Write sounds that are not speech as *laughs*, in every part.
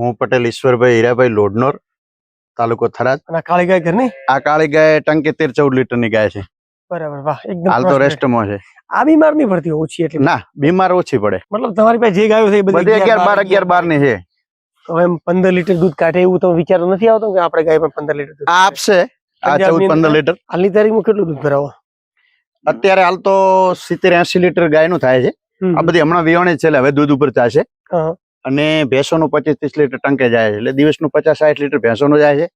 હું પટેલ ઈશ્વરભાઈ હીરાભાઈ લોડનોર તાલુકો થરાદ. અને આ કાળી ગાય ઘરની? આ કાળી ગાય ટંકે તેર ચૌદ લીટરની ગાય છે. બરાબર વાહ એકદમ હાલ તો રેસ્ટમાં રેસ્ટમાં છે. આ બીમાર નહીં પડતી ઓછી એટલે? ના બીમાર ઓછી પડે. મતલબ તમારી પાસે જે ગાયો છે એ બધી અગિયાર બાર અગિયાર બારની છે. હવે એમ પંદર લીટર દૂધ કાઢે એવું તમે વિચાર નથી આવતો કે આપણે ગાય પણ પંદર લીટર દૂધ આ આપશે આ ચૌદ પંદર? લીટર. હાલની તારીખમાં કેટલું દૂધ ભરાવો? અત્યારે હાલ તો સિત્તેર એસી લીટર ગાયનું થાય છે. આ બધી હમણાં વિયાણી છે એટલે હવે દૂધ ઉપર થશે હા. અને ભેંસોનું પચીસ ત્રીસ લીટર ટંકે જાય છે. એટલે દિવસનું પચાસ સાઠ લીટર ભેંસોનું જાય છે.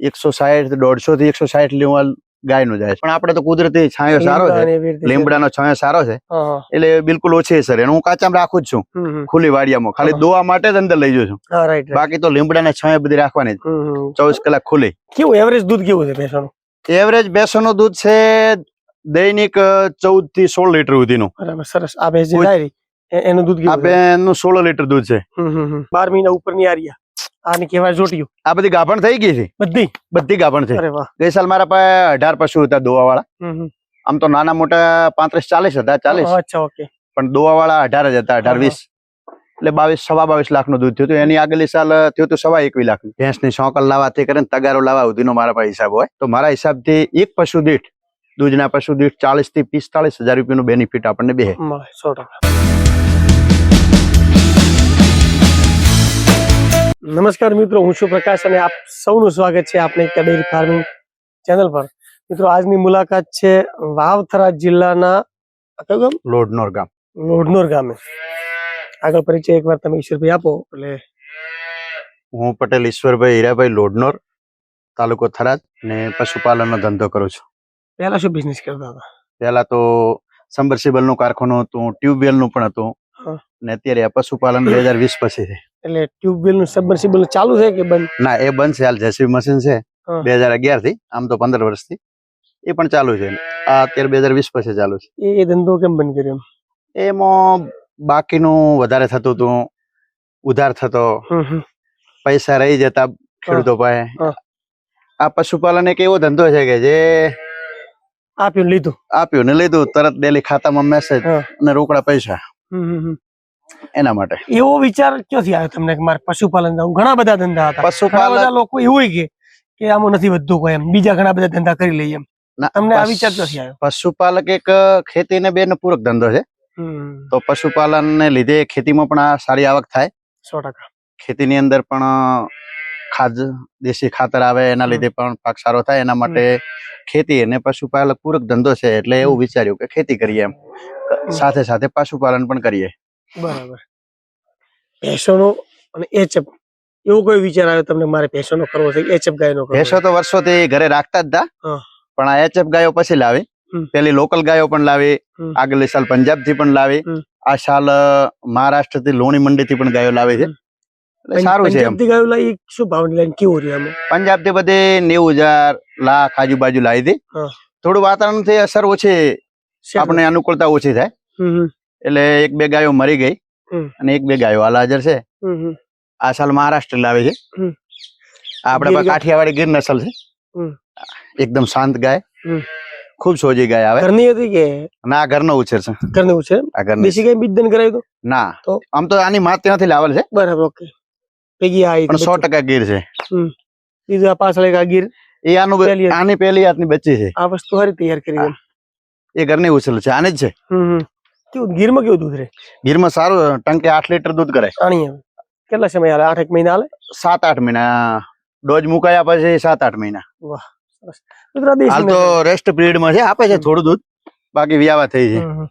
એકસો સાઠ દોઢસો થી એકસો સાઠ લીટર ગાયનું જાય છે. પણ આપણે તો કુદરતી છાંયો સારો છે. લીમડાનો છાંયો સારો છે. એટલે બિલકુલ ઓછી સર. એનું હું કાચામાં રાખું જ છું. ખુલ્લી વાડિયામાં. ખાલી દોવા માટે જ અંદર લઈ જઉં છું. બાકી તો લીમડાના છાંયો બધી રાખવાની. ચોવીસ કલાક ખુલ્લી. કેવું એવરેજ દૂધ કેવું છે ભેંસોનું? એવરેજ ભેંસોનું દૂધ છે દૈનિક ચૌદથી સોળ લીટર સુધીનું. બરાબર સરસ. આ ભેંસ એનું દૂધ આ? બેનનું સોળ લીટર દૂધ છે. બાર મહિના ઉપરની આરિયા. આને કહેવાય જોટિયું આ બધી ગાભણ થઈ ગઈ છે? બધી. બધી ગાભણ છે ગઈ સાલ મારા પાસે અઢાર પશુ હતા. આમ તો નાના મોટા પાંત્રીસ ચાલીસ હતા ચાલીસ. અચ્છા ઓકે. પણ અઢાર જ હતા અઢાર વીસ. એટલે બાવીસ સવા બાવીસ લાખનું દૂધ થયું હતું. એની આગલી સાલ થયું હતું સવા એકવી લાખ ભેંસની સોકલ લાવવાથી કરીને તગારો લાવવા સુધીનો મારા પાસે હિસાબ હોય. તો મારા હિસાબથી એક પશુ દીઠ દૂધના પશુ દીઠ ચાલીસથી પિસ્તાળીસ હજાર રૂપિયાનું બેનિફિટ આપણને બે સો ટકા. નમસ્કાર મિત્રો હું છું પ્રકાશ અને આપ સૌનું સ્વાગત છે આપણે કડેરી ફાર્મિંગ ચેનલ પર. મિત્રો આજની મુલાકાત છે વાવથરા જિલ્લાના કયું ગામ? લોડનોર ગામ. લોડનોર ગામે. આગળ પરિચય એકવાર તમે ઈશ્વરભાઈ આપો એટલે હું પટેલ ઈશ્વરભાઈ હીરાભાઈ લોડનોર તાલુકો થરાદ ને પશુપાલનનો ધંધો કરું છું. પહેલા શું બિઝનેસ કરતા હતા? પહેલા તો સબમર્સિબલનું કારખાનું હતું ટ્યુબવેલનું પણ હતું. ને અત્યારે આ પશુપાલન બે હજાર વીસ પછી છે એટલે ટ્યુબવેલનું સબમર્સિબલ ચાલુ છે કે બંધ? ના એ બંધ છે. હાલ જેસીબી મશીન છે. બે હજાર અગિયારથી આમ તો પંદર વર્ષથી. એ પણ ચાલુ છે. આ અત્યારે બે હજાર વીસ પછી ચાલુ છે. એ ધંધો કેમ બંધ કર્યો એમ? બાકીનું વધારે થતું હતું ઉધાર થતો. પૈસા રહી જતા ખેડૂતો પાસે. આ પશુપાલન એક એવો ધંધો છે કે જે આપ્યું લીધું? આપ્યું ને લીધું તરત ડેલી ખાતામાં મેસેજ અને રોકડા પૈસા. એના માટે. એવો વિચાર ક્યાંથી આવ્યો તમને કે મારે પશુપાલન હું ઘણા બધા ધંધા હતા. પશુપાલન બધા લોકો એવું કે કે આમાં નથી વધતું કોઈ એમ. બીજા ઘણા બધા ધંધા કરી લઈએ એમ. તમને આ વિચાર ક્યાંથી આવ્યો? પશુપાલક એક ખેતી ને બે નો પૂરક ધંધો છે. તો પશુપાલન ને લીધે ખેતીમાં પણ આ સારી આવક થાય. સો ટકા. ખેતીની અંદર પણ ખાદ દેશી ખાતર આવે એના લીધે પણ પાક સારો થાય. એના માટે ખેતી અને પશુપાલક પૂરક ધંધો છે એટલે એવું વિચાર્યું કે ખેતી કરીએ એમ. સાથે સાથે પશુપાલન પણ કરીએ. બરાબર. ભેંસોનો અને એચપ એવો કોઈ વિચાર આવ્યો તમને મારે ભેંસોનો કરવો છે એચપ ગાયનો કરવો ભેંસો તો વર્ષોથી ઘરે રાખતા જ હતા પણ આ એચએફ ગાયો પછી લાવી. પેલી લોકલ ગાયો પણ લાવી આગલી સાલ પંજાબથી પણ લાવી. આ સાલ મહારાષ્ટ્રથી લોણી મંડી થી પણ ગાયો લાવે છે. સારું છે ગાયો લાવી શું ભાવ લઈને કેવું રહ્યું પંજાબથી બધે નેવું હજાર લાખ આજુબાજુ લાવી હતી. થોડું વાતાવરણથી અસર ઓછી આપણે અનુકૂળતા ઓછી થાય. એટલે એક બે ગાયો મરી ગઈ અને એક બે ગાયો હાલ હાજર છે. આ સાલ મહારાષ્ટ્ર લાવે છે. આપડે આ આપડા ગીર પાસે કાઠિયાવાડી ગીર નસલ છે. એકદમ શાંત ગાય. ખૂબ સોજી ગાય આવે. ઘરની હતી કે? ના ઘરનો ઉછેર છે. ઘરની ઉછેર? આ ઘરની દેશી ગાય બીજ કરાવી દો? ના. તો? આમ તો આની માત ત્યાંથી લાવેલ છે. બરાબર ઓકે. પેગી આઈ પણ સો ટકા ગીર છે. બીજું આ પાછળ એક આ ગીર. એ આનું. આની પહેલી હાથની બચ્ચી છે. આ વસ્તુ હારી તૈયાર કરી એ એ ઘરની ઉછેલ છે. આને જ છે. કેવું ગીરમાં કેવું દૂધ રે? ગીરમાં સારું ટંકે આઠ લીટર દૂધ કરે. આણી કેટલા સમય હાલે? આઠ એક મહિના હાલે? સાત આઠ મહિના ડોઝ મુકાયા પછી સાત આઠ મહિના. હાલ તો રેસ્ટ પીરિયડ છે આપે છે થોડું દૂધ બાકી વ્યાવા થઈ છે. હમ, હમ.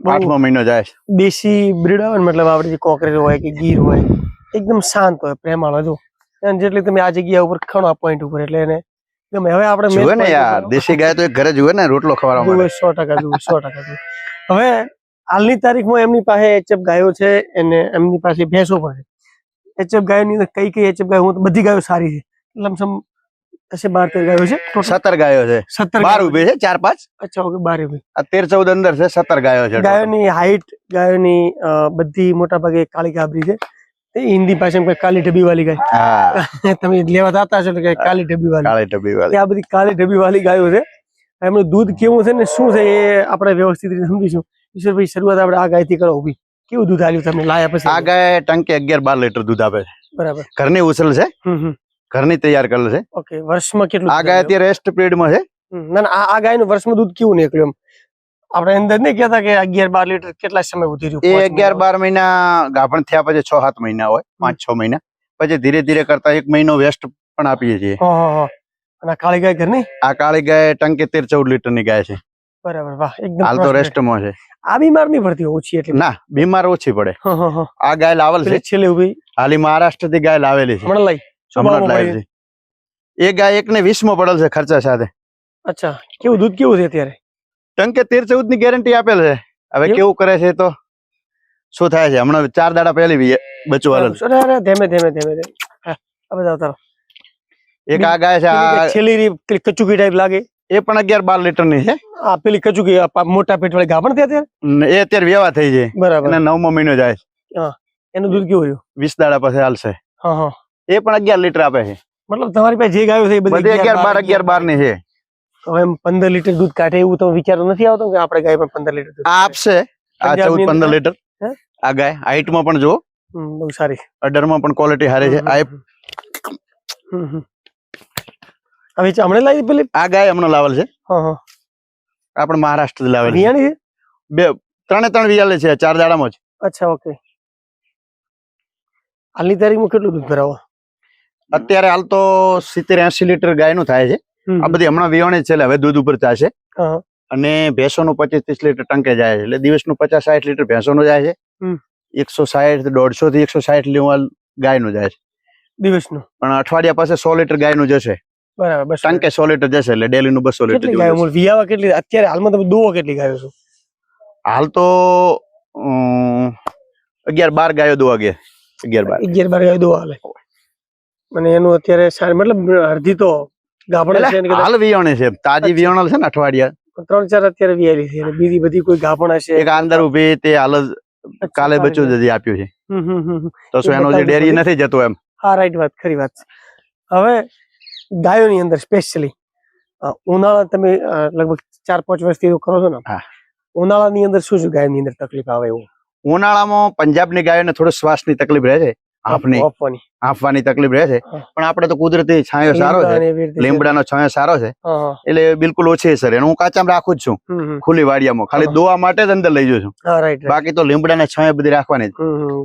બહુ આઠમો મહિનો જાય છે. દેશી બ્રીડ આવે ને મતલબ આપણે જે કોકરેજ હોય કે ગીર હોય એકદમ શાંત હોય પ્રેમાળ જો. અને જેટલી તમે આ જગ્યા ઉપર ખણો પોઈન્ટ ઉપર એટલે એને ગમે. હવે આપણે main જુએ ને યાર દેશી ગાય તો એક ઘરે જુએ ને રોટલો ખવડાવવા માટે. સો ટકા જુએ સો ટકા જુએ. હવે હાલની તારીખમાં એમની પાસે એચએફ ગાયો છે અને એમની પાસે ભેંસો પણ છે. એચએફ ગાયોની અંદર કઈ કઈ એચએફ ગાયો? હું તો બધી ગાયો સારી છે. લમસમ હશે બાર તેર ગાયો છે. સત્તર ગાયો છે. સત્તર બાર ઊભી છે ચાર પાંચ? અચ્છા ઓકે બાર ઊભી આ તેર ચૌદ અંદર છે સત્તર ગાયો છે ગાયોની હાઈટ ગાયોની બધી મોટા ભાગે કાળી ગાબરી છે. હિન્દી ભાષામાં કાલી ઢબી વાળી ગાય. હા. *laughs* તમે લેવા જતા છો કે કાલી ઢબી વાળી કાળી ઢબી વાળી આ બધી કાલી ઢબી વાળી ગાયો છે. એમનું દૂધ કેવું છે ને શું છે એ આપણે વ્યવસ્થિત રીતે સમજીશું. ઈશ્વરભાઈ શરૂઆત આપણે આ ગાયથી કરો ઊભી કેવું દૂધ આવ્યું તમને લાયા પછી? આ ગાય ટંકે અગિયાર બાર લીટર દૂધ આપે છે. બરાબર. ઘરની ઉછલ છે? ઘરની તૈયાર કરેલ છે. ઓકે વર્ષમાં કેટલું આ ગાય અત્યારે રેસ્ટ પીરિયડમાં છે. ના ના આ ગાય ગાયનું વર્ષમાં દૂધ કેવું નીકળ્યું એમ? આપણે અંદર નહીં કહેતા કે અગિયાર બાર લીટર કેટલા સમય ઉધી રહ્યું? એ અગિયાર બાર મહિના ગાભણ થયા પછી છ સાત મહિના હોય પાંચ છ મહિના. પછી ધીરે ધીરે કરતા એક મહિનો વેસ્ટ પણ આપીએ છીએ. અને આ કાળી ગાય ઘરની? આ કાળી ગાય ટંકી તેર ચૌદ લીટરની ગાય છે. બરાબર વાહ એકદમ હાલ તો રેસ્ટમાં છે. આ બીમાર નહીં પડતી ઓછી એટલે? ના બીમાર ઓછી પડે. હા હા હા. આ ગાય લાવેલ છે. છેલ્લે ઊભી હાલી મહારાષ્ટ્રથી ગાય લાવેલી છે. હમણાં લઈ. હમણાં જ ભાવમાં લાવેલ મળી? છે. એ ગાય એક ને વીસમાં પડેલ છે ખર્ચા સાથે. અચ્છા કેવું દૂધ કેવું છે અત્યારે? ટંકે તેર ચૌદની ગેરંટી આપેલ છે. હવે કેવું કરે છે તો? શું થાય છે? હમણાં ચાર દાડા પહેલી વી- બચ્ચું વાળેલ છે. અરે અરે ધીમે ધીમે ધીમે ધીમે. ઉતારો. એક આ ગાય છે આ છેલ્લી કચુકી ટાઈપ લાગે? એ પણ અગિયાર બાર લીટરની છે. આ પેલી કચુકી મોટા પેટ વાળી ગાભણ છે અત્યારે? એ અત્યારે વેવા થઈ જાય બરાબર. અને નવમો મહિનો જાય એનું દૂધ કેવું રહ્યું? વીસ દાડા પછી હાલશે. હા હા. એ પણ અગિયાર લીટર આપે છે. મતલબ તમારી પાસે જે ગાયો છે બધી અગિયાર બાર અગિયાર બારની છે. હવે પંદર લીટર દૂધ કાઢે એવું તમે વિચાર નથી આવતો કે આપણે ગાય પણ પંદર લીટર આપશે. આ ચૌદ પંદર? લીટર. આ ગાય હાઈટમાં પણ જો બહુ સારી. અડરમાં પણ ક્વોલિટી સારી છે. આ હમ, હમ. હવે હમણે લાવી પેલી? આ ગાય હમણાં લાવેલ છે. હા હા. આપણે મહારાષ્ટ્રથી લાવેલ વિયાણી છે? બે ત્રણે ત્રણ વિયાલે છે ચાર દાડામાં જ. અચ્છા ઓકે. હાલની તારીખમાં કેટલું દૂધ ભરાવો? અત્યારે હાલ તો સિત્તેર એસી લીટર ગાયનું થાય છે. આ બધી હમણાં વિયાણી છે હવે દૂધ ઉપર હા. અને ભેંસો નું પચીસ ત્રીસ લીટર ટંકે જાય છે એટલે દિવસનું પચાસ સાઠ લીટર ભેંસો નું જાય છે. એકસો સાઠ દોઢસો થી એકસો સાઠ લીટર ગાયનું જાય છે. દિવસનું? પણ અઠવાડિયા પાસે સો લીટર ગાયનું જશે. બરાબર બસ કે સો લીટર જશે એટલે ડેલી નું બસો લીટર કેટલી ગાયો? વિયાવા કેટલી? અત્યારે હાલમાં તમે દોવો કેટલી ગાયો છો? હાલ તો અગિયાર બાર ગાયો દો ગયા. અગિયાર બાર. અગિયાર બાર ગાયો દોવા હાલે. અને એનું અત્યારે સારી મતલબ અડધી તો ગાભણ છે હાલ વિયાણી છે. તાજી. વિયાણલ છે ને અઠવાડિયા. ત્રણ ચાર અત્યારે વિયારી છે. બીજી બધી કોઈ ગાભણ હશે? એક અંદર ઊભી તે હાલ કાલે બચ્ચું વાત. જ આપ્યું છે. તો શું એનો જે ડેરી નથી જતો એમ? હા રાઈટ વાત ખરી વાત. હવે ગાયોની અંદર સ્પેશિયલી ઉનાળા તમે લગભગ ચાર પાંચ વર્ષથી કરો છો ને. ઉનાળાની અંદર શું શું ગાયની અંદર તકલીફ આવે એવું? ઉનાળામાં પંજાબની ગાયોને થોડો શ્વાસની તકલીફ રહે છે. હાંફની આપવાની. તકલીફ રહે છે. પણ આપણે તો કુદરતી છાંયો સારો છે. લીમડા લીમડાનો છાંયો સારો છે. એટલે બિલકુલ ઓછી સર. એનું હું કાચામાં રાખું જ છું. ખુલ્લી વાડિયામાં. ખાલી. દોવા માટે જ અંદર લઈ જઉં છું. બાકી તો લીમડાના છાંયો બધી રાખવાની.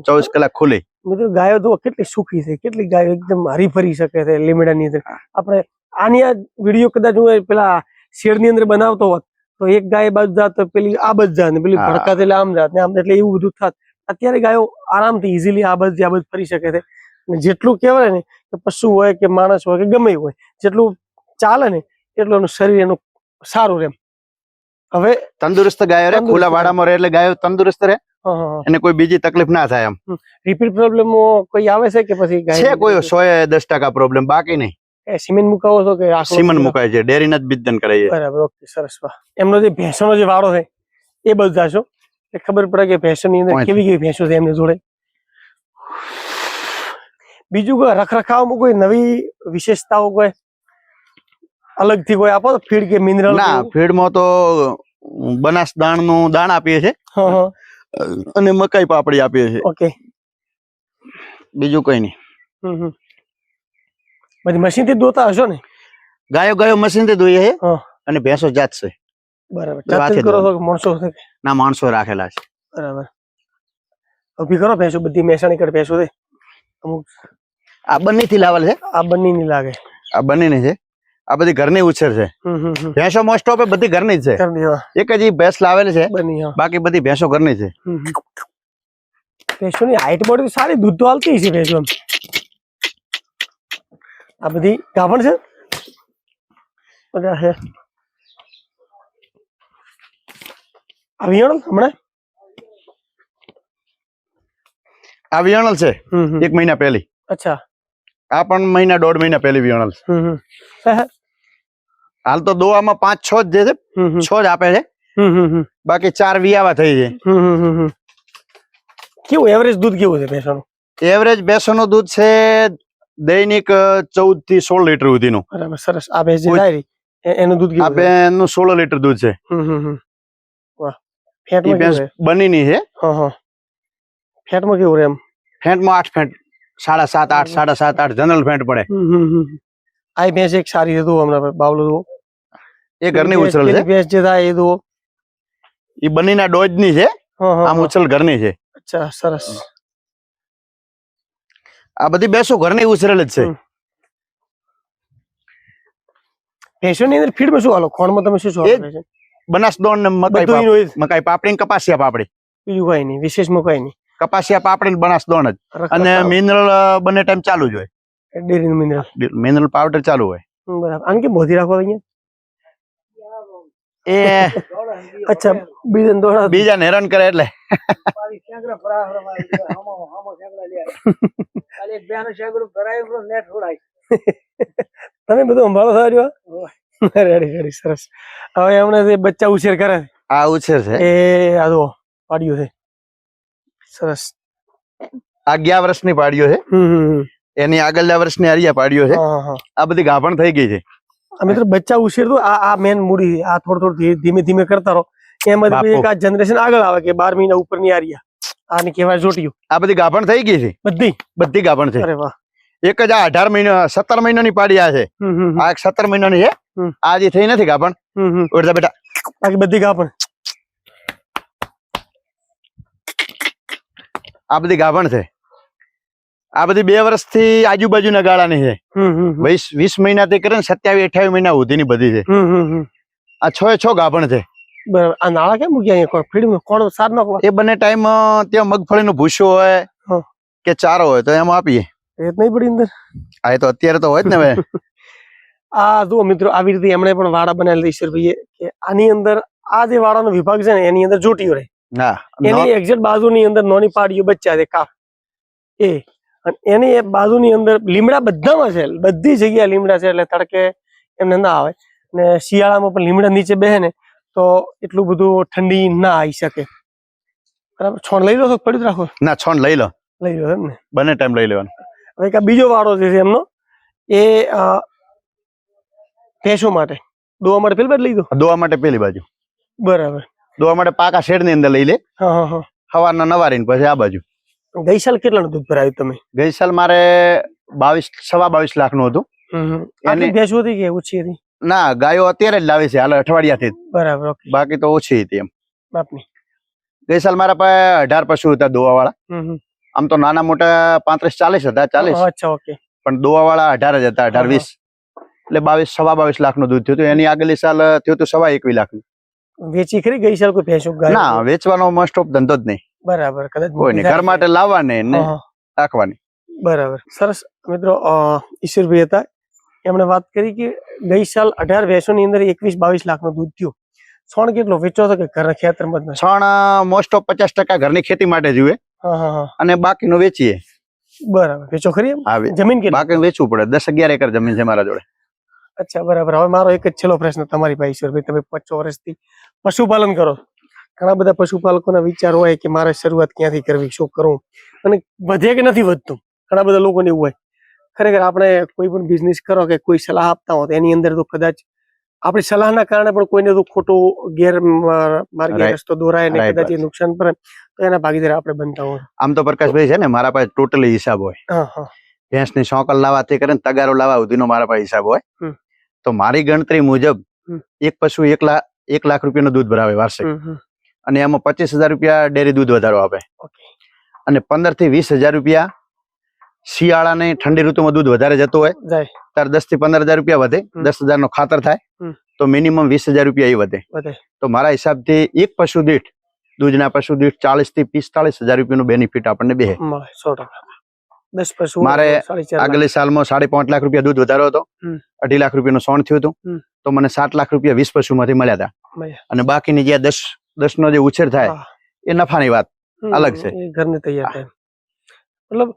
ચોવીસ કલાક ખુલ્લી. મિત્રો ગાયો તો કેટલી સુખી છે. કેટલી ગાયો એકદમ હરી ફરી શકે છે લીમડાની અંદર. આપણે આની આ વીડિયો કદાચ હું પેલા શેરની અંદર બનાવતો હોત તો એક ગાય બાજુ જાત તો પેલી આ બાજુ જાત ને પેલી. ભડકાત એટલે આમ જાત ને આમ એટલે એવું બધું થાત. અત્યારે ગાયો આરામથી ઇઝીલી આ બાજુ ફરી શકે છે. અને જેટલું કહેવાય ને કે પશુ હોય કે માણસ હોય કે ગમે હોય જેટલું ચાલે ને એટલું એનું શરીર એનું સારું રહે હવે તંદુરસ્ત ગાયો રહે ખુલ્લા. વાડામાં રહે એટલે ગાયો તંદુરસ્ત રહે. અને કોઈ બીજી તકલીફ ના થાય એમ. રિપીટ પ્રોબ્લેમ કોઈ આવે છે કે પછી છે કોઈ સો એ દસ ટકા પ્રોબ્લેમ બાકી નહીં. સિમેન્ટ મુકાવો છો કે સિમેન્ટ મુકાય છે ડેરીના જ બિદ્દન કરાય છે બરાબર ઓકે સરસ એમનો જે ભેંસોનો જે વાળો છે એ બધા એટલે ખબર પડે કે ભેંસોની અંદર કેવી કેવી ભેંસો છે એમની જોડે. બીજું કોઈ રખરખાવમાં કોઈ નવી વિશેષતાઓ કોઈ અલગથી કોઈ આપો ફીડ કે મિનરલ ના ફીડમાં તો બનાસ દાણનું દાણ આપીએ છીએ. અને મકાઈ પાપડી આપીએ છીએ. ઓકે. બીજું કઈ નહીં. બધી મશીનથી દોતા હશો ને? ગાયો ગાયો મશીનથી દોઈએ છે અને ભેંસો જાત છે. બરાબર એટલે જાતે જ હાથે કરો છો કે માણસો છે ના માણસો રાખેલા છે બરાબર ઊભી કરો ભેંસો બધી મહેસાણી કર ભેંસો છે અમુક આ બંને થી લાવેલ છે આ બંને ની લાગે આ બંને ની છે આ બધી ઘરની ઉછેર છે હમ હમ હમ ભેંસો મોસ્ટ ઓફ બધી ઘરની જ છે ઘરની, હા એક જ ઈ ભેંસ લાવેલી છે બની હા બાકી બધી ભેંસો ઘરની છે હમ હમ. ભેંસોની હાઈટ બોડી તો સારી દૂધ તો હાલતી છે ભેંસો એમ આ બધી ગાભણ છે બધા છે આ વિયાણો હમણાં? આ વિયાણલ છે. એક મહિના પહેલી. અચ્છા. આ પણ મહિના દોઢ મહિના પહેલી વિયાણલ છે. હાલ તો દોવામાં પાંચ છ જ જે છે. છ જ આપે છે. બાકી ચાર વિયાવા થઈ છે. કેવું એવરેજ દૂધ કેવું છે ભેંસોનું? એવરેજ ભેંસોનું દૂધ છે દૈનિક ચૌદથી સોળ લીટર સુધીનું. બરાબર સરસ. આ ભેંસ એનું દૂધ આ કેવું છે? બેનનું સોળ લીટર દૂધ છે હમ હમ હમ. વાહ એ ફેટમાં ભેંસ છે બનીની છે. ફેટમાં કેવું રહે એમ? ફેટમાં આઠ ફેંટ સાડા સાત આઠ સાડા સાત આઠ જનરલ ફેટ પડે. આ ભેંસ એક સારી હતી હમણાં બાવલો જુઓ એ ઘરની ઉછળ છે. ભેંસ જે થાય એ જુઓ એ બંનેના ડોજની છે આમ હા. ઉછળ ઘરની છે. અચ્છા સરસ. આ બધી બેસો ઘરની ઉછરેલ જ છે. ભેંસોની અંદર ફીડમાં શું હાલો? ખોણમાં તમે શું ભેંસો? બનાસ દોણ ને મકાઈ બધું મકાઈ પાપડી ને કપાસિયા પાપડી. બીજું કઈ નહીં વિશેષ મકાઈ નહીં. કપાસિયા પાપડી ને બનાસ દોણ જ અને મિનરલ બંને ટાઈમ ચાલુ જ હોય. મિનરલ. મિનરલ પાવડર ચાલુ હોય. બરાબર. આને કેમ મોધી રાખો અહીંયા? એ અચ્છા બીજા દોડા બીજાને હેરાન કરે એટલે. *laughs* તમે બધું સંભાળો સારું રેડી રેડી સરસ. હવે એમણે જે બચ્ચા ઉછેર કરે આ ઉછેર છે? એ આ જો પાડ્યો છે. સરસ. આ ગયા વર્ષની પાડ્યો છે. એની આગળના વર્ષની હરિયા પાડ્યો છે. આ બધી ગાભણ થઈ ગઈ છે. આ મિત્રો બચ્ચા ઉછેર તો આ આ મેન મૂડી આ થોડું થોડું ધીમે- ધીમે કરતા રહો. એમાં બાપુ. એક આ જનરેશન આગળ આવે કે બાર મહિના ઉપરની આરિયા. આને કહેવાય જોટિયું આ બધી ગાભણ થઈ ગઈ છે? બધી. બધી ગાભણ છે. અરે વાહ. એક જ આ અઢાર મહિના સત્તર મહિનાની પાડી આ છે. આ એક સત્તર મહિનાની છે. આજે આ જે થઈ નથી ગાપણ બેટા. બાકી બધી ગાપણ આ બધી ગાભણ છે. આ બધી બે વર્ષથી આજુબાજુના ગાળાની છે. વીસ વીસ મહિનાથી કરીને સત્યાવીસ અઠાવીસ મહિના સુધીની બધી છે. આ છ છ ગાભણ છે. બરાબર. આ નાળા કેમ મૂક્યા અહીંયા? કોણ ફીડ કોણ સાર નાખવા એ બંને ટાઈમ ત્યાં મગફળીનો ભૂસો હોય કે ચારો હોય તો એમાં આપીએ. રેત નહીં પડી અંદર? આ તો અત્યારે તો હોય જ ને હવે. *laughs* આ જુઓ મિત્રો આવી રીતે એમણે પણ વાડા બનાવેલી ઈશ્વરભાઈએ કે આની અંદર આ જે વાડાનો વિભાગ છે ને એની અંદર જોટીઓ રહે. એની એક્ઝેક્ટ બાજુની અંદર નાની પાડીઓ બચ્ચા છે કાફ એ અને એની બાજુની અંદર લીમડા બધામાં છે બધી જગ્યાએ લીમડા છે એટલે તડકે એમને ના આવે. ને શિયાળામાં પણ લીમડા નીચે બેસે ને તો એટલું બધું ઠંડી ના આવી શકે. બરાબર? છોડ લઈ લો તો પડ્યું રાખો. ના છોડ લઈ લો. લઈ લો એમ ને. બંને ટાઈમ લઈ લેવાનું. હવે એક બીજો વાળો જે છે એમનો એ ભેંસો માટે. દોવા માટે પેલી બાજુ લઈ દો દોવા માટે પેલી બાજુ. બરાબર. દોવા માટે પાકા શેડની અંદર લઈ લે. સવારના નવારીને પછી આ બાજુ. ગઈ સાલ કેટલાનું દૂધ ભરાયું તમે? ગઈ સાલ મારે બાવીસ સવા બાવીસ લાખનું હતું આટલી ભેંસો હતી કે ઓછી હતી? ના ગાયો અત્યારે જ લાવી છે હાલ અઠવાડિયાથી બરાબર બાકી તો ઓછી હતી એમ. બાપની. ગઈ સાલ મારા પાસે અઢાર પશુ હતા દોવા વાળા. આમ તો નાના મોટા પાંત્રીસ ચાલીસ હતા ચાલીસ. અચ્છા ઓકે. પણ દોવા વાળા અઢાર જ હતા અઢાર વીસ. એટલે બાવીસ સવા બાવીસ લાખનું દૂધ થયું હતું. એની આગલી સાલ થયું હતું સવા એકવી લાખનું વેચી ખરી? ગઈ સાલ કોઈ ભેંસો ના વેચવાનો મોસ્ટ ઓફ ધંધો જ નહીં. બરાબર કદાચ કોઈ નહીં. ઘર માટે લાવવાની ને. રાખવાની. બરાબર. સરસ. મિત્રો ઈશ્વરભાઈ હતા. એમણે વાત કરી કે ગઈ સાલ અઢાર ભેંસોની અંદર એકવીસ બાવીસ લાખનું દૂધ થયું. છણ કેટલો? વેચો હતો કે ઘરના ખેતરમાં છણ મોસ્ટ ઓફ પચાસ ટકા ઘરની ખેતી માટે જોઈએ અને બાકીનું વેચીએ. બરાબર. વેચો ખરી જમીન કે બાકી વેચવું પડે. દસ અગિયાર એકર જમીન છે મારા જોડે. અચ્છા બરાબર. હવે મારો એક જ છેલ્લો પ્રશ્ન તમારી પાસે ઈશ્વરભાઈ તમે પચો વર્ષથી પશુપાલન કરો. ઘણા બધા પશુપાલકોના વિચાર હોય કે મારે શરૂઆત ક્યાંથી કરવી શું કરવું અને વધે કે નથી વધતું? ઘણા બધા લોકોને એવું હોય. ખરેખર આપણે કોઈ પણ બિઝનેસ કરો કે કોઈ સલાહ આપતા હો તો એની અંદર તો કદાચ આપણી સલાહના કારણે પણ કોઈને તો ખોટો ગેર માર- માર્ગે રસ્તો દોરાય ને કદાચ એ નુકસાન પર તો એના ભાગીદાર આપણે બનતા હોય. આમ તો પ્રકાશભાઈ છે ને મારા પાસે ટોટલી હિસાબ હોય. ભેંસની ભેંસની સોકલ લાવવા તે કરે તગારો લાવવા સુધીનો મારા પાસે હિસાબ હોય. તો મારી ગણતરી મુજબ એક પશુ એક લાખ એક લાખ રૂપિયાનું દૂધ ભરાવે વાર્ષિક. અને એમાં પચીસ હજાર રૂપિયા ડેરી દૂધ વધારો આપે. અને પંદરથી વીસ હજાર રૂપિયા શિયાળાની ઠંડી ઋતુમાં દૂધ વધારે જતું હોય ત્યારે દસથી પંદર હજાર રૂપિયા વધે. દસ હજાર નો ખાતર થાય તો મિનિમમ વીસ હજાર રૂપિયા એ વધે. તો મારા હિસાબથી એક પશુ દીઠ દૂધના પશુ દીઠ ચાલીસથી પિસ્તાલીસ હજાર રૂપિયાનું બેનિફિટ આપણને બે સો ટકા. મારે. આગલી સાલમાં સાડી પાંચ લાખ રૂપિયા દૂધ વધારો હતો. અઢી લાખ રૂપિયાનું સોણ થયું હતું. તો મને સાત લાખ રૂપિયા વીસ પશુમાંથી મળ્યા હતા અને બાકીની જે દસ દસ નો જે ઉછેર થાય. એ નફાની વાત અલગ છે. ઘરને તૈયાર મતલબ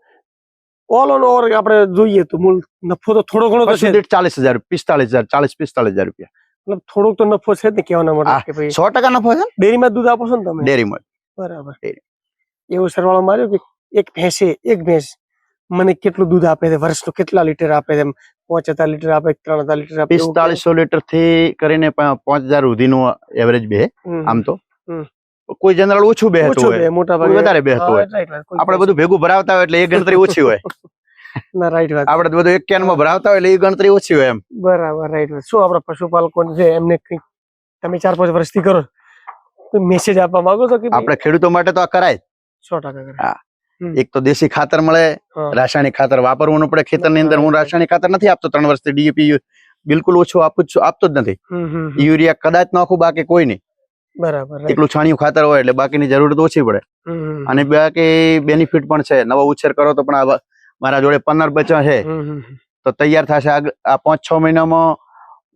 ઓલ ઓન ઓવર આપણે જોઈએ તો મૂળ નફો તો થોડો ઘણો તો છે ચાલીસ હજાર પિસ્તાલીસ હજાર ચાલીસ પિસ્તાલીસ હજાર રૂપિયા. મતલબ થોડોક તો નફો છે જ ને કહેવાના માટે કે ભાઈ સો ટકા નફો છે ડેરીમાં દૂધ આપો છો ને તમે? ડેરીમાં બરાબર. ડેરી. એવો સરવાળો માર્યો કે એક ભેંસે એક ભેંસ મને કેટલું દૂધ આપે છે? વર્ષનું કેટલા લીટર આપે છે? પાંચ હજાર લીટર આપે ત્રણ હજાર લીટર આપે પિસ્તાલીસો લીટરથી કરીને પાંચ હજાર સુધીનું એવરેજ બે આમ તો. કોઈ જનરલ ઓછું બેહતું હોય. મોટા ભાગે વધારે બેહતું હોય. આપણે બધું ભેગું ભરાવતા હોય એટલે એ ગણતરી ઓછી હોય. *laughs* ના રાઈટ વાત. આપણે તો બધું એક કેનમાં ભરાવતા હોય એટલે એ ગણતરી ઓછી હોય એમ. બરાબર રાઈટ વાત. શું આપણા પશુપાલકો છે એમને કંઈક તમે ચાર પાંચ વર્ષથી કરો મેસેજ આપવા માંગો છો કે આપણે ખેડૂતો માટે તો આ કરાય. સો ટકા. એક તો દેશી ખાતર મળે. રાસાયણિક ખાતર વાપરવું ન પડે ખેતરની અંદર. હું રાસાયણિક ખાતર નથી આપતો ત્રણ વર્ષથી ડીએપી બિલકુલ ઓછું આપું જ છું. આપતો જ નથી. યુરિયા કદાચ નાખું બાકી કોઈ નહીં. બરાબર એટલું છાણિયું ખાતર હોય એટલે બાકીની જરૂરત ઓછી પડે. અને બાકી બેનિફિટ પણ છે. નવો ઉછેર કરો તો પણ મારા જોડે પંદર બચા છે. તો તૈયાર થશે આ પાંચ છ મહિનામાં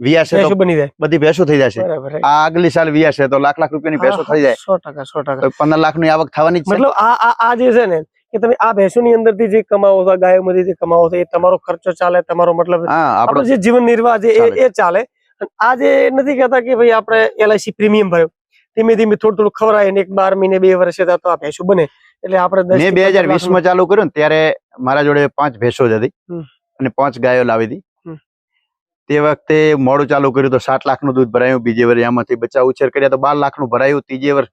વિયાશે તો બધી ભેંસો થઈ જશે. આ આગલી સાલ વિયાશે તો લાખ લાખ રૂપિયાની ભેંસો થઈ જાય. સો ટકા સો ટકા. પંદર લાખની આવક થવાની મતલબ આ જે છે ને કે તમે આ ભેંસોની અંદરથી જે કમાવો છો જે કમાવો છો એ તમારો ખર્ચો ચાલે તમારો મતલબ હા આપણો જે જીવન નિર્વાહ છે એ ચાલે. આજે આ જે નથી કહેતા કે ભાઈ આપણે એલઆઈસી પ્રીમિયમ ભર્યો. ધીમે ધીમે થોડું થોડું ખવરાય ને એક બાર મહિને બે વર્ષે તો આ ભેંસો બને. એટલે આપણે મેં બે હજાર વીસમાં ચાલુ કર્યું ત્યારે મારા જોડે પાંચ ભેંસો જ હતી. અને પાંચ ગાયો લાવી હતી. તે વખતે મોડું ચાલુ કર્યું તો સાત લાખનું દૂધ ભરાયું. બીજે વર્ષે આમાંથી બચ્ચા ઉછેર કર્યા તો બાર લાખનું ભરાયું. ત્રીજે વર્ષ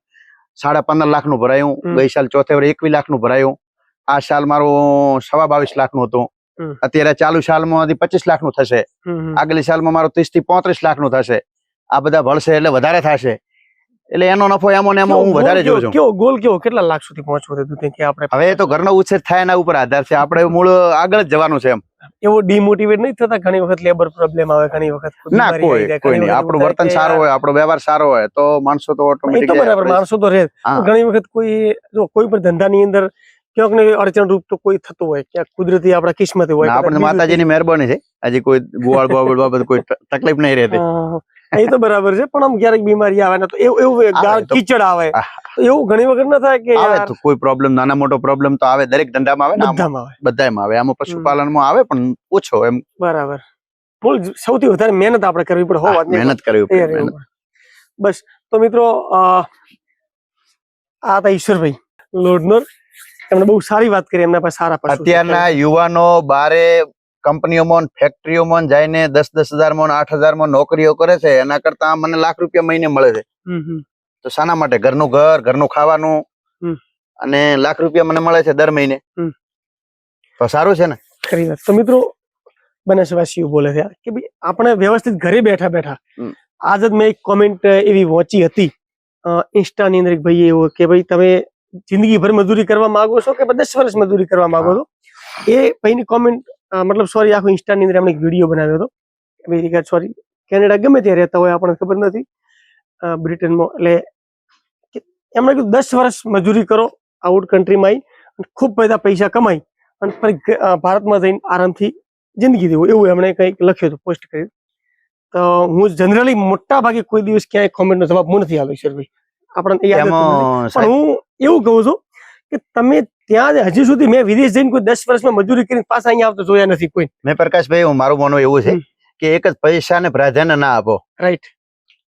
સાડા પંદર લાખનું ભરાયું. ગઈ સાલ ચોથે વર્ષ એકવીસ લાખનું ભરાયું. આ સાલ મારું સવા બાવીસ લાખનું હતું અત્યારે ચાલુ સાલમાં પચીસ લાખનું થશે. આગલી સાલમાં મારું ત્રીસથી પોત્રીસ લાખનું થશે. આ બધા ભળશે એટલે વધારે થશે. એટલે એનો નફો એમો ને એમાં હું વધારે જોઉં છું. કેવો ગોલ કેવો? કેટલા લાખ સુધી પહોંચવું હતું કે આપણે હવે તો ઘરનો ઉછેર થાય એના ઉપર આધાર છે. આપણે મૂળ આગળ જ જવાનું છે એમ. એવો ડીમોટિવેટ નહીં થતા? ઘણી વખત લેબર પ્રોબ્લેમ આવે ઘણી વખત ના કોઈ કોઈ નહીં. આપણું વર્તન સારું હોય આપણો વ્યવહાર સારો હોય તો માણસો તો ઓટોમેટિક બરાબર માણસો તો રહે ઘણી વખત કોઈ જો કોઈ પણ ધંધાની અંદર ક્યાંક ને અડચણ રૂપ તો કોઈ થતું હોય ક્યાંક કુદરતી આપણા કિસ્મત હોય આપણને માતાજીની મહેરબાની છે. હજી કોઈ ગુવાળ બાવળ બાબત કોઈ તકલીફ નહીં રહેતી. એ તો બરાબર છે પણ આમ ક્યારેક બીમારી આવે ને તો એવું એવું ગાળ કીચડ આવે. એવું ઘણી વખત ના થાય કે આવે તો કોઈ પ્રોબ્લેમ નાના મોટો પ્રોબ્લેમ તો આવે દરેક ધંધામાં આવે ને બધામાં આવે. બધામાં આવે. આમાં પશુપાલનમાં આવે પણ ઓછો એમ. બરાબર. મૂળ સૌથી વધારે મહેનત આપણે કરવી પડે હોવા મહેનત કરવી પડે. બસ તો મિત્રો આ હતા ઈશ્વરભાઈ લોડનોર એમણે બહુ સારી વાત કરી એમના પાસે સારા અત્યારના યુવાનો બારે કંપનીઓમાં ફેક્ટરીઓમાં જઈને દસ દસ હજારમાં આઠ હજારમાં નોકરીઓ કરે છે. એના કરતા મને લાખ રૂપિયા મહિને મળે છે. તો શાના માટે? ઘરનું ઘર ઘરનું ખાવાનું? અને લાખ રૂપિયા મને મળે છે દર મહિને? તો સારું છે ને? ખરી વાત. તો મિત્રો બનાસવાસીઓ બોલે છે કે ભાઈ આપણે વ્યવસ્થિત ઘરે બેઠા બેઠા આજ જ મેં એક કોમેન્ટ એવી વાંચી હતી. ઇન્સ્ટાની અંદર એક ભાઈ એવું કે ભાઈ તમે જિંદગીભર મજૂરી કરવા માંગો છો કે દસ વર્ષ મજૂરી કરવા માંગો છો? એ ભાઈની કોમેન્ટ મતલબ સોરી આખું ઇન્સ્ટાની અંદર એમણે એક વીડિયો બનાવ્યો હતો. અમેરિકા સોરી કેનેડા ગમે ત્યાં રહેતા હોય આપણને ખબર નથી. બ્રિટનમાં એટલે એમણે કીધું દસ વર્ષ મજૂરી કરો આઉટ કન્ટ્રીમાં આવી અને ખૂબ બધા પૈસા કમાઈ અને ફરી ભારતમાં જઈને આરામથી જિંદગી દેવું એવું એમણે કંઈક લખ્યું હતું પોસ્ટ કર્યું. તો હું જનરલી મોટા ભાગે કોઈ દિવસ ક્યાંય કોમેન્ટનો જવાબ હું નથી આવ્યો આપણને નથી. એમાં પણ હું એવું કહું છું કે તમે ત્યાં હજી સુધી મેં વિદેશ જઈને કોઈ દસ વર્ષમાં મજૂરી કરીને પાછા અહીંયા આવતો જોયા નથી કોઈ. મેં પ્રકાશભાઈ હું મારું માનવું એવું છે કે એક જ પૈસાને પ્રાધાન્ય ના આપો. રાઈટ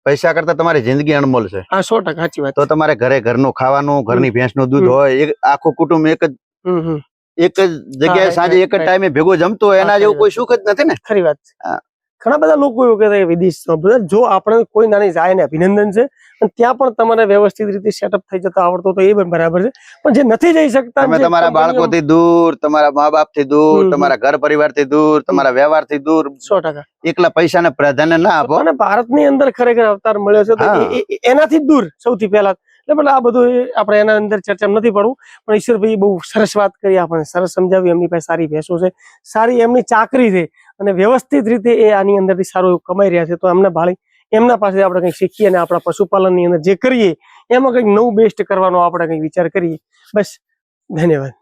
પૈસા કરતા તમારી જિંદગી અણમોલ છે. હા સો ટકા સાચી વાત તો તમારે ઘરે ઘરનું ખાવાનું ઘરની ભેંસનું દૂધ હોય એક આખું કુટુંબ એક જ એક જ જગ્યાએ સાંજે એક જ ટાઈમે ભેગો જમતો હોય એના જેવું કોઈ સુખ જ નથી ને? ખરી વાત હા. ઘણા બધા લોકો એવું કહેતા કે વિદેશમાં બધા જો આપણે કોઈ નાની જાય ને અભિનંદન છે અને ત્યાં પણ તમારે વ્યવસ્થિત રીતે સેટઅપ થઈ જતા આવડતો તો એ પણ બરાબર છે. પણ જે નથી જઈ શકતા તમે તમારા બાળકોથી દૂર તમારા મા બાપથી દૂર. તમારા ઘર પરિવારથી દૂર તમારા વ્યવહારથી દૂર સો ટકા. એકલા પૈસાને પ્રાધાન્ય ના આપો. અને ભારતની અંદર ખરેખર અવતાર મળ્યો છે તો એનાથી દૂર સૌથી પહેલા. એટલે આ બધું આપણે એના અંદર ચર્ચા નથી પડવું. પણ ઈશ્વરભાઈ બહુ સરસ વાત કરી આપણને સરસ સમજાવી. એમની પાસે સારી ભેંસો છે. સારી એમની ચાકરી છે. અને વ્યવસ્થિત રીતે એ આની અંદરથી સારું એવું કમાઈ રહ્યા છે, તો એમને ભાળી, એમના પાસે આપણે કંઈક શીખીએ અને આપણા પશુપાલનની અંદર જે કરીએ, એમાં કંઈક નવું બેસ્ટ કરવાનો આપણે કંઈક વિચાર કરીએ. બસ, ધન્યવાદ.